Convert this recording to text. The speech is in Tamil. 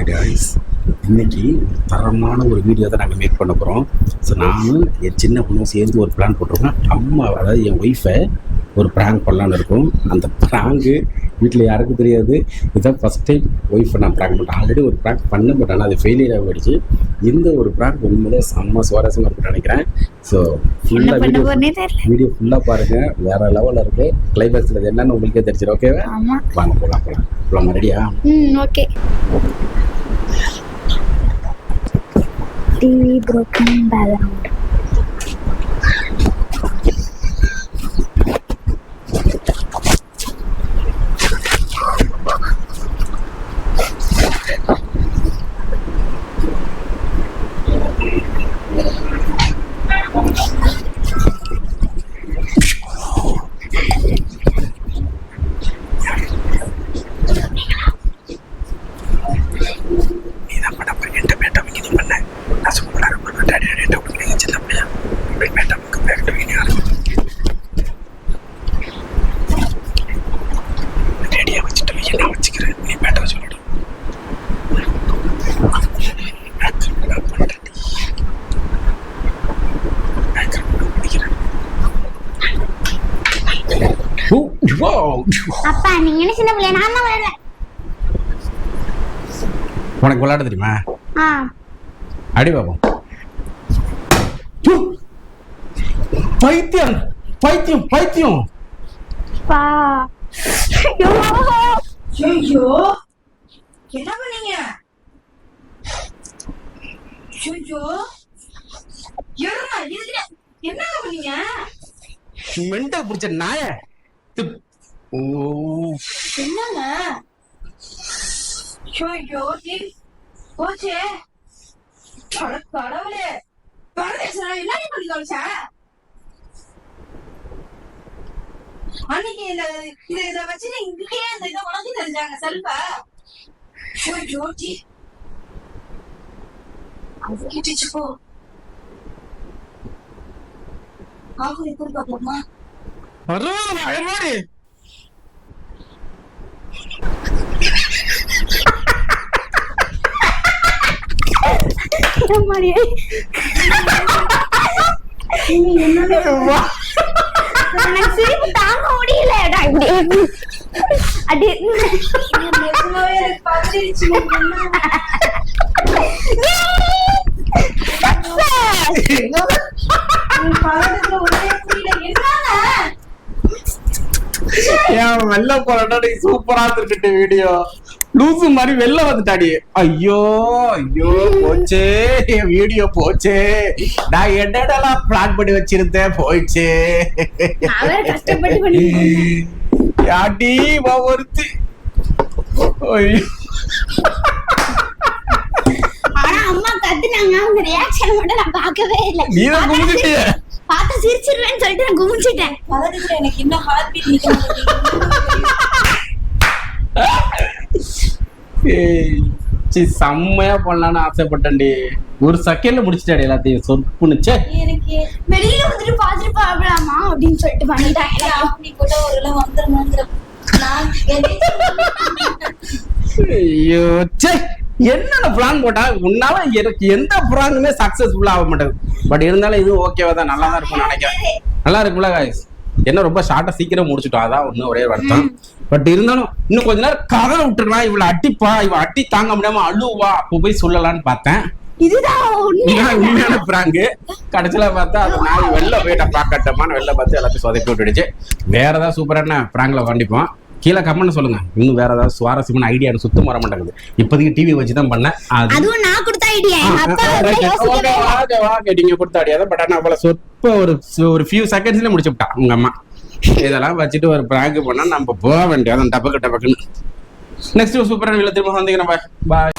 ஹாய் டாய்ஸ் இன்னைக்கு தரமான ஒரு வீடியோ தான் நாங்கள் மேக் பண்ண போகிறோம் ஸோ நானும் என் சின்ன பொண்ணும் சேர்ந்து ஒரு பிளான் போட்டிருக்கோம். அம்மா அதாவது என் ஒய்ஃபை ஒரு ப்ராங்க் பண்ணலான்னு இருக்கும். அந்த ப்ராங்கு வீட்டில் யாருக்கும் தெரியாது. இதுதான் ஃபஸ்ட் டைம் ஒய்ஃபை நான் ப்ராங்க் பண்ணுறேன் ஆல்ரெடி ஒரு ப்ராங்க் பண்ண பட் ஆனால் அது ஃபெயிலியர் ஆகிடுச்சு இந்த ஒரு ப்ராங்க் உண்மையிலே செம்ம சுவாரஸ்யமாக இருக்கும்னு நினைக்கிறேன். ஸோ ஃபுல்லாக வீடியோ வீடியோ ஃபுல்லாக பாருங்கள் வேறு லெவலில் இருக்குது கிளைமேக்ஸில் என்னன்னு உங்களுக்கே தெரிஞ்சிடும் ஓகேவா வாங்க போகலாம் போகலாம் போகலாமா ரெடியா ம் ஓகே டிவி broken background நீ தான் பண்ண போய் என்கிட்ட பேட்டா வைக்க நீ பண்ண நான் சூப்பராக இருப்பேன் டாடி டாடி அப்படி நீங்கள் சின்ன பிள்ளையா அப்படி பேட்டா வைக்க பேட்டா வைக்க நீ ரெடியாக வச்சுட்டு வைக்க நான் வச்சுக்கிறேன் நீ பேட்டா சொல்லிடு அப்பா நீங்க என்ன சின்ன பிள்ளை நான் தான் விளையாடுறேன் உனக்கு விளையாட தெரியுமா? ஆ. அடி பாப்போம். பைத்தியம் பைத்தியம் பைத்தியம். பா ஐயோ. ஐயோ. என்ன பண்ணீங்க? ஐயோ. என்னங்க பண்ணீங்க? மெண்டல் பிடிச்ச நாய. என்னங்க ஐயோ போச்சே கடவுளே என்ன பண்ணி தொலைச்சா அன்னைக்கு இந்த இதை வச்சு இங்கேயே இந்த இதை உனக்கு தெரிஞ்சாங்க செல்ஃப ஐயோ அது கேட்டுச்சு போ ஆகும் எப்படி பார்ப்போமா பரவாயில்ல அழகாடி அம்மாடி. எனக்கு சிரிப்பு தாங்க முடியல. டா, இப்படி. அடி. நிஜமாவே எனக்கு பதறிடுச்சு பதறதுல ஒரே புரியல என்னங்க ஏன் வெளில போறாடி சூப்பரா இருந்துட்டு வீடியோ லூசு மாதிரி வெளில வந்துட்டாடி. ஐயோ ஐயோ போச்சே என் வீடியோ போச்சே. நான் என்னடலாம் பிளான் பண்ணி வச்சிருந்தேன் போயிடுச்சே நான் வேற கஷ்டப்பட்டு பண்ணி யாட்டி ஒருத்தி. ஐயோ. ஆனா அம்மா கத்துனாங்க. அவங்க ரியாக்ஷன் மட்டும் நான் பார்க்கவே இல்லை. நீதான் கும்பிட்டுட்டிய பார்த்து சிரிச்சிருவேன்னு சொல்லிட்டு நான் எனக்கு இன்னும் ஹார்ட் பீட் நிக்க மாட்டேங்குது ஏய், சி செம்மையா பண்ணலாம்னு ஆசைப்பட்டேன்டி. ஒரு செகண்ட்ல முடிச்சிட்டாடி எல்லாத்தையும். சொற்புனுச்சே வெளியில வந்துட்டு பார்த்துட்டு பாக்கலாமா அப்படின்னு சொல்லிட்டு பண்ணிட்டாங்க. அப்படி கூட ஒரு நான் ஐயோ சே என்னென்ன பிளான் போட்டா உன்னால எனக்கு எந்த பிளானுமே சக்சஸ்ஃபுல்லா ஆக மாட்டேது பட் இருந்தாலும் இது ஓகேவா தான். நல்லா தான் இருக்கும்னு நினைக்கிறேன். நல்லா இருக்கும்ல காய்ஸ் என்ன ரொம்ப ஷார்ட்டா சீக்கிரம் முடிச்சுட்டோம். அதான் ஒண்ணு ஒரே வருத்தம். பட் இருந்தாலும் இன்னும் கொஞ்ச நேரம் கதற விட்டுருக்கலாம் இவளை அடிப்பா இவ அடி தாங்க முடியாம அழுவா அப்போ போய் சொல்லலாம்னு பார்த்தேன். இதுதான் உண்மை இதுதான் உண்மையான பிராங்கு கடைசியில பார்த்தா அது நாய் வெளில போயிட்ட பாக்கட்டமான வெளில பார்த்து எல்லாத்தையும் சொதப்பி விட்டுடுச்சு. வேற ஏதாவது சூப்பரான பிராங்க்ல கண்டிப்போம் கீழே கமெண்ட் சொல்லுங்க. இன்னும் வேற ஏதாவது சுவாரஸ்யமான ஐடியா சுத்தம் வர மாட்டேங்குது. இப்போதைக்கு டிவி வச்சு தான் பண்ணேன். அது அதுவும் நான் கொடுத்த ஐடியா. நீங்க கொடுத்த ஐடியா தான் பட் ஆனா அவ்வளவு சொற்ப ஒரு ஒரு ஃபியூ செகண்ட்ஸ்ல முடிச்சு விட்டா உங்க அம்மா. இதெல்லாம் வச்சுட்டு ஒரு பிராங்க் பண்ணா நம்ம போக வேண்டியது. டபக்கு டபக்குன்னு. நெக்ஸ்ட் சூப்பரான வீல திரும்ப சந்திக்கிறேன் பாய்